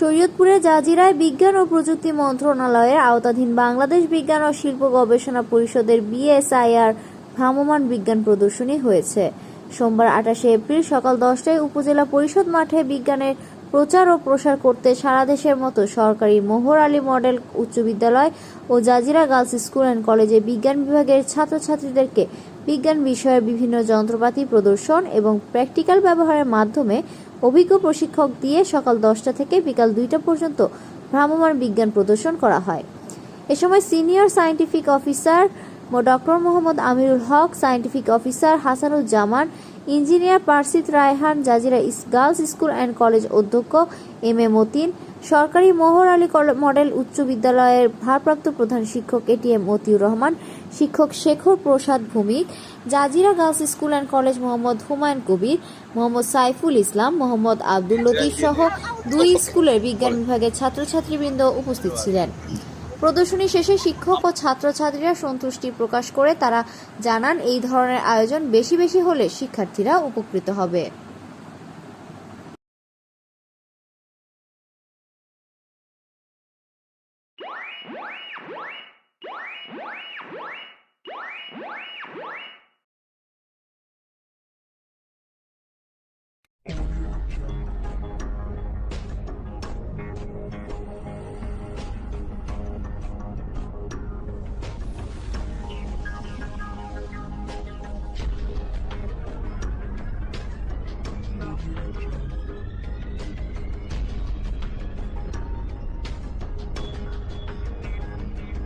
শরীয়তপুরের জাজিরায় বিজ্ঞান ও প্রযুক্তি মন্ত্রণালয়ের আওতাধীন বাংলাদেশ বিজ্ঞান ও শিল্প গবেষণা পরিষদের বিএসআইআর ভ্রাম্যমাণ বিজ্ঞান প্রদর্শনী হয়েছে। সোমবার আঠাশে এপ্রিল সকাল দশটায় উপজেলা পরিষদ মাঠে বিজ্ঞানের প্রচার ও প্রসার করতে সারা দেশের মতো সরকারি মোহর আলী মডেল উচ্চ বিদ্যালয় ও জাজিরা গার্লস স্কুল অ্যান্ড কলেজে বিজ্ঞান বিভাগের ছাত্রছাত্রীদেরকে বিজ্ঞান বিষয়ের বিভিন্ন যন্ত্রপাতি প্রদর্শন এবং প্র্যাকটিক্যাল ব্যবহারের মাধ্যমে অভিজ্ঞ প্রশিক্ষক দিয়ে সকাল দশটা থেকে বিকাল দুইটা পর্যন্ত ভ্রাম্যমাণ বিজ্ঞান প্রদর্শন করা হয়। এ সময় senior scientific officer doctor Mohammad Amirul Haque scientific officer Hasanuzzaman engineer Parsit Raihan Jajira girls school and college অধ্যক্ষ এম এ মতিন সরকারি মোহর আলী মডেল উচ্চ বিদ্যালয়ের ভারপ্রাপ্ত প্রধান শিক্ষক এটিএম মতিউর রহমান শিক্ষক Shekhar Prasad Bhowmik Jajira girls school and college Mohammad Humayun Kabir Mohammad Saiful Islam Mohammad Abdul Latif সহ দুই স্কুলের বিজ্ঞান বিভাগের ছাত্রছাত্রীবৃন্দ উপস্থিত ছিলেন। প্রদর্শনী শেষে শিক্ষক ও ছাত্রছাত্রীরা সন্তুষ্টি প্রকাশ করে তারা জানান, এই ধরনের আয়োজন বেশি বেশি হলে শিক্ষার্থীরা উপকৃত হবে।